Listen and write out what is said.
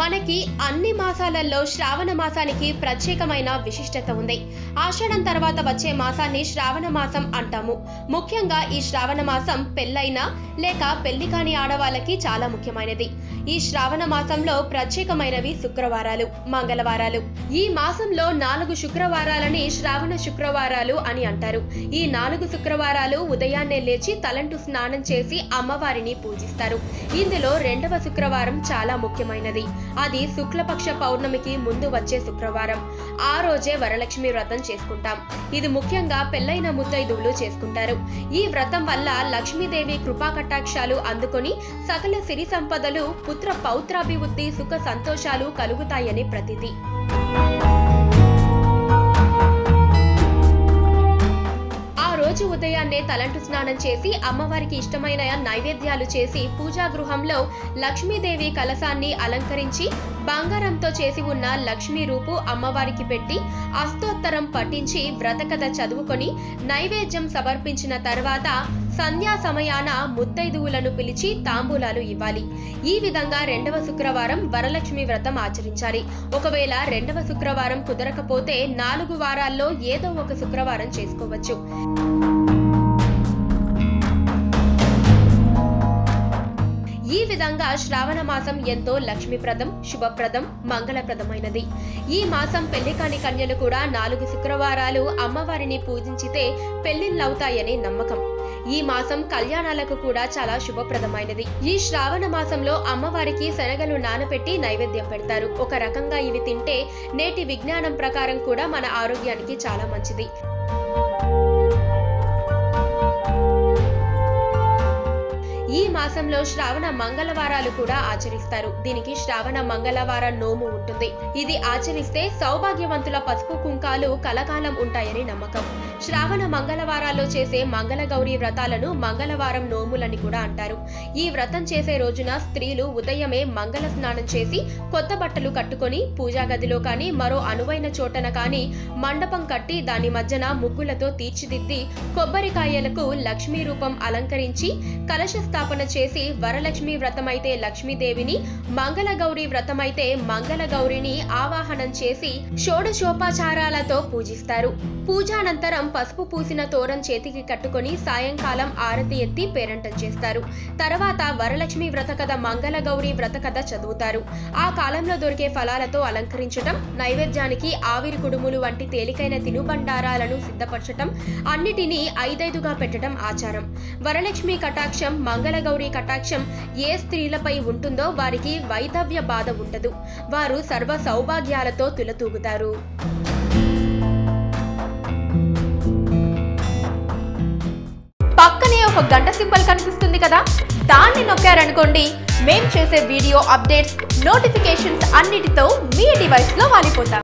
మనకి అన్ని మాసాలలో శ్రావణ మాసానికి ప్రత్యేకమైన విశిష్టత ఉంది. ఆషాఢం తర్వాత వచ్చే మాసాన్ని శ్రావణ మాసం అంటాము. ముఖ్యంగా ఈ శ్రావణ మాసం పెళ్ళైన లేక పెళ్ళి కాని ఆడవాళ్ళకి చాలా ముఖ్యమైనది. ఈ శ్రావణ మాసంలో ప్రత్యేకమైనవి శుక్రవారాలు మంగళవారాలు. ఈ మాసంలో నాలుగు శుక్రవారాలని శ్రావణ శుక్రవారాలు అని అంటారు. ఈ నాలుగు శుక్రవారాలు ఉదయాన్నే లేచి తలంటు స్నానం చేసి అమ్మవారిని పూజిస్తారు. ఇందులో రెండవ శుక్రవారం చాలా ముఖ్యమైనది. అది శుక్లపక్ష పౌర్ణమికి ముందు వచ్చే శుక్రవారం. ఆ రోజే వరలక్ష్మి వ్రతం చేసుకుంటాం. ఇది ముఖ్యంగా పెళ్ళైన ముత్తైదువులు చేసుకుంటారు. ఈ వ్రతం వల్ల లక్ష్మీదేవి కృపా కటాక్షాలు అందుకొని సకల సిరి సంపదలు పుత్ర పౌత్రాభివృద్ధి సుఖ సంతోషాలు కలుగుతాయని ప్రతిది రోజు ఉదయాన్నే తలంటు స్నానం చేసి అమ్మవారికి ఇష్టమైన నైవేద్యాలు చేసి పూజా గృహంలో లక్ష్మీదేవి కలసాన్ని అలంకరించి బంగారంతో చేసి ఉన్న లక్ష్మీ రూపు అమ్మవారికి పెట్టి అస్తోత్తరం పఠించి వ్రతకథ చదువుకొని నైవేద్యం సమర్పించిన తర్వాత సంధ్యా సమయాన ముత్తైదువులను పిలిచి తాంబూలాలు ఇవ్వాలి. ఈ విధంగా రెండవ శుక్రవారం వరలక్ష్మి వ్రతం ఆచరించాలి. ఒకవేళ రెండవ శుక్రవారం కుదరకపోతే నాలుగు వారాల్లో ఏదో ఒక శుక్రవారం చేసుకోవచ్చు. ఈ విధంగా శ్రావణ మాసం ఎంతో లక్ష్మీప్రదం శుభప్రదం మంగళప్రదమైనది. ఈ మాసం పెళ్ళి కాని కన్యలు కూడా నాలుగు శుక్రవారాలు అమ్మవారిని పూజించితే పెళ్ళిళ్ళవుతాయనే నమ్మకం. ఈ మాసం కళ్యాణాలకు కూడా చాలా శుభప్రదమైనది. ఈ శ్రావణ మాసంలో అమ్మవారికి శనగలు నానబెట్టి నైవేద్యం పెడతారు. ఒక రకంగా ఇవి తింటే నేటి విజ్ఞానం ప్రకారం కూడా మన ఆరోగ్యానికి చాలా మంచిది. ఈ మాసంలో శ్రావణ మంగళవారాలు కూడా ఆచరిస్తారు. దీనికి శ్రావణ మంగళవార నోము ఉంటుంది. ఇది ఆచరిస్తే సౌభాగ్యవంతుల పసుపు కుంకాలు కలకాలం ఉంటాయని నమ్మకం. శ్రావణ మంగళవారాల్లో చేసే మంగళగౌరి వ్రతాలను మంగళవారం నోములని కూడా అంటారు. ఈ వ్రతం చేసే రోజున స్త్రీలు ఉదయమే మంగళ స్నానం చేసి కొత్త బట్టలు కట్టుకొని పూజా గదిలో కానీ మరో అనువైన చోటన కానీ మండపం కట్టి దాని మధ్యన ముగ్గులతో తీర్చిదిద్ది కొబ్బరికాయలకు లక్ష్మీ రూపం అలంకరించి కలశ ప్రతిష్టాపన చేసి వరలక్ష్మి వ్రతమైతే లక్ష్మీదేవిని మంగళగౌరి వ్రతమైతే మంగళగౌరిని ఆవాహనం చేసి షోడశోపాచారాలతో పూజిస్తారు. పూజానంతరం పసుపు పూసిన తోరం చేతికి కట్టుకొని సాయంకాలం ఆరతి ఎత్తి పేరంటం చేస్తారు. తర్వాత వరలక్ష్మి వ్రత కథ మంగళగౌరి వ్రత కథ చదువుతారు. ఆ కాలంలో దొరికే ఫలాలతో అలంకరించటం నైవేద్యానికి ఆవిరి కుడుములు వంటి తేలికైన తినుబండారాలను సిద్ధపరచటం అన్నిటినీ ఐదైదుగా పెట్టడం ఆచారం. వరలక్ష్మి కటాక్షం మంగళ మంగళగౌరి కటాక్షం ఏ స్త్రీలపై ఉంటుందో వారికి వైధవ్య బాధ ఉండదు. వారు సర్వ సౌభాగ్యాలతో తులతూగుతారు. పక్కనే ఒక గంట సింబల్ కనిపిస్తుంది కదా? దాన్ని నొక్కారనుకోండి. మేం చేసే వీడియో అప్డేట్స్ నోటిఫికేషన్స్ అన్నిటితో మీ డివైస్లో వాలిపోతాం.